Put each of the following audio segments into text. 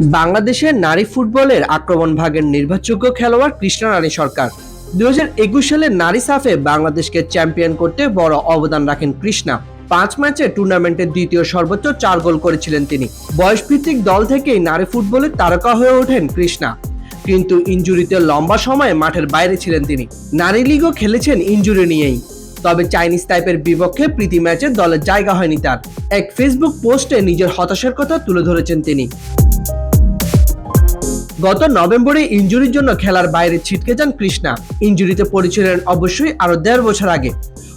বাংলাদেশের নারী ফুটবলের আক্রমণ ভাগের নির্ভরযোগ্য খেলোয়াড় কৃষ্ণা রানী সরকার। হাজার একুশ সালে নারী সাফে বাংলাদেশকে চ্যাম্পিয়ন করতে বড় অবদান রাখেন কৃষ্ণা। পাঁচ ম্যাচে টুর্নামেন্টের দ্বিতীয় সর্বোচ্চ চার গোল করেছিলেন তিনি। বয়সভিত্তিক দল থেকেই নারী ফুটবলের তারকা হয়ে ওঠেন কৃষ্ণা। কিন্তু ইঞ্জুরিতে লম্বা সময় মাঠের বাইরে ছিলেন তিনি। নারী লিগও খেলেছেন ইঞ্জুরি নিয়েই। তবে চাইনিজ টাইপের বিপক্ষে প্রীতি ম্যাচে দলের জায়গা হয়নি তার। এক ফেসবুক পোস্টে নিজের হতাশার কথা তুলে ধরেছেন তিনি। গত নভেম্বরে ইঞ্জুরির জন্য খেলার বাইরে ছিটকে যান কৃষ্ণা। ইঞ্জুরিতে পড়েছিলেন অবশ্যই আরও দেড় বছর আগে।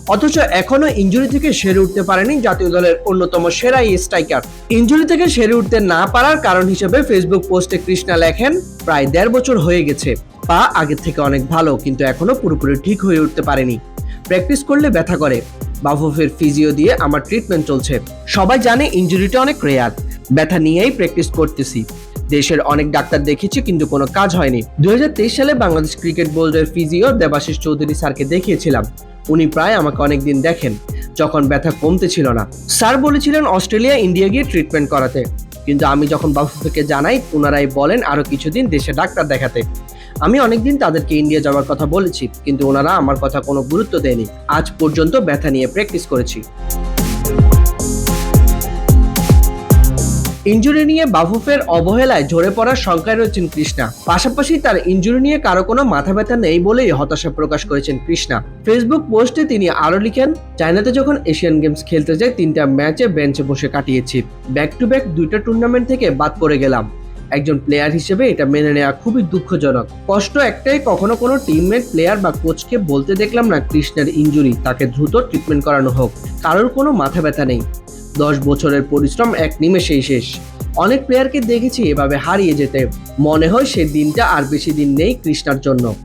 অথচ এখনও ইঞ্জুরি থেকে সেরে উঠতে পারেনি জাতীয় দলের অন্যতম সেরা স্ট্রাইকার। ইঞ্জুরি থেকে সেরে উঠতে না পারার কারণ হিসেবে ফেসবুক পোস্টে কৃষ্ণা লেখেন, প্রায় দেড় বছর হয়ে গেছে। পা আগের থেকে অনেক ভালো, কিন্তু এখনও পুরোপুরি ঠিক হয়ে উঠতে পারেনি। প্র্যাকটিস করলে ব্যথা করে। বাফুফের ফিজিও দিয়ে আমার ট্রিটমেন্ট চলছে। সবাই জানে ইঞ্জুরিটা অনেক রেয়ার। ব্যথা নিয়েই প্র্যাকটিস করতেছি। দেশের অনেক ডাক্তার দেখেছি কিন্তু কোনো কাজ হয়নি। দুই হাজার তেইশ সালে বাংলাদেশ ক্রিকেট বোর্ডের ফিজিও দেবাশিস চৌধুরী স্যারকে দেখিয়েছিলাম। উনি প্রায় আমাকে অনেকদিন দেখেন, যখন ব্যথা কমতে ছিল না। স্যার বলেছিলেন, অস্ট্রেলিয়া, ইন্ডিয়া গিয়ে ট্রিটমেন্ট করাতে। কিন্তু আমি যখন বাফুফেকে জানাই ওনারাই বলেন, আরও কিছুদিন দেশে ডাক্তার দেখাতে। আমি অনেকদিন তাদেরকে ইন্ডিয়া যাওয়ার কথা বলেছি, কিন্তু ওনারা আমার কথা কোনো গুরুত্ব দেয়নি। আজ পর্যন্ত ব্যথা নিয়ে প্র্যাকটিস করেছি। ইঞ্জুরি নিয়ে বাফুফের অবহেলায় ঝরে পড়ার শঙ্কায় রয়েছেন কৃষ্ণা। পাশাপাশি তার ইঞ্জুরি নিয়ে কারও কোনো মাথা ব্যথা নেই বলেই হতাশা প্রকাশ করেছেন কৃষ্ণা। ফেসবুক পোস্টে তিনি আরও লিখেন, চায়নাতে যখন এশিয়ান গেমস খেলতে যাই, তিনটা ম্যাচে বেঞ্চে বসে কাটিয়েছি। ব্যাক টু ব্যাক দুইটা টুর্নামেন্ট থেকে বাদ পড়ে গেলাম। একজন প্লেয়ার হিসেবে এটা মেনে নেওয়া খুবই দুঃখজনক। কষ্ট একটাই, কখনো কোনো টিমমেট, প্লেয়ার বা কোচকে বলতে দেখলাম না কৃষ্ণের ইঞ্জুরি। তাকে দ্রুত ট্রিটমেন্ট করানো হোক। কারোর কোনো মাথা ব্যথা নেই। দশ বছরের পরিশ্রম এক নিমেষেই শেষ। অনেক প্লেয়ারকে দেখেছি এভাবে হারিয়ে যেতে। মনে হয় সে দিনটা আর বেশি দিন নেই কৃষ্ণার জন্য।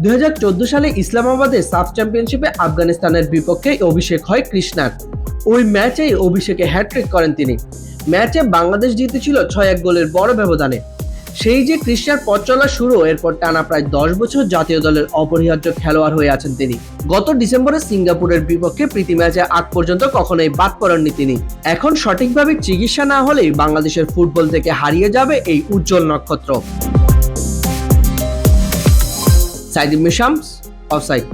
দু হাজার চোদ্দ সালে ইসলামাবাদে সাফ চ্যাম্পিয়নশিপে আফগানিস্তানের বিপক্ষে অভিষেক হয় কৃষ্ণার। ওই ম্যাচেই অভিষেকে হ্যাট্রিক করেন তিনি। ম্যাচে বাংলাদেশ জিতেছিল ছয় এক গোলের বড় ব্যবধানে। সেই যে কৃষ্ণার পথ চলা শুরু, এরপর টানা প্রায় দশ বছর জাতীয় দলের অপরিহার্য খেলোয়াড় হয়ে আছেন তিনি। গত ডিসেম্বরে সিঙ্গাপুরের বিপক্ষে প্রীতি ম্যাচে আগ পর্যন্ত কখনোই বাদ পড়েননি তিনি। এখন সঠিকভাবে চিকিৎসা না হলেই বাংলাদেশের ফুটবল থেকে হারিয়ে যাবে এই উজ্জ্বল নক্ষত্র। সাইদিম মিশামস অফসাইড।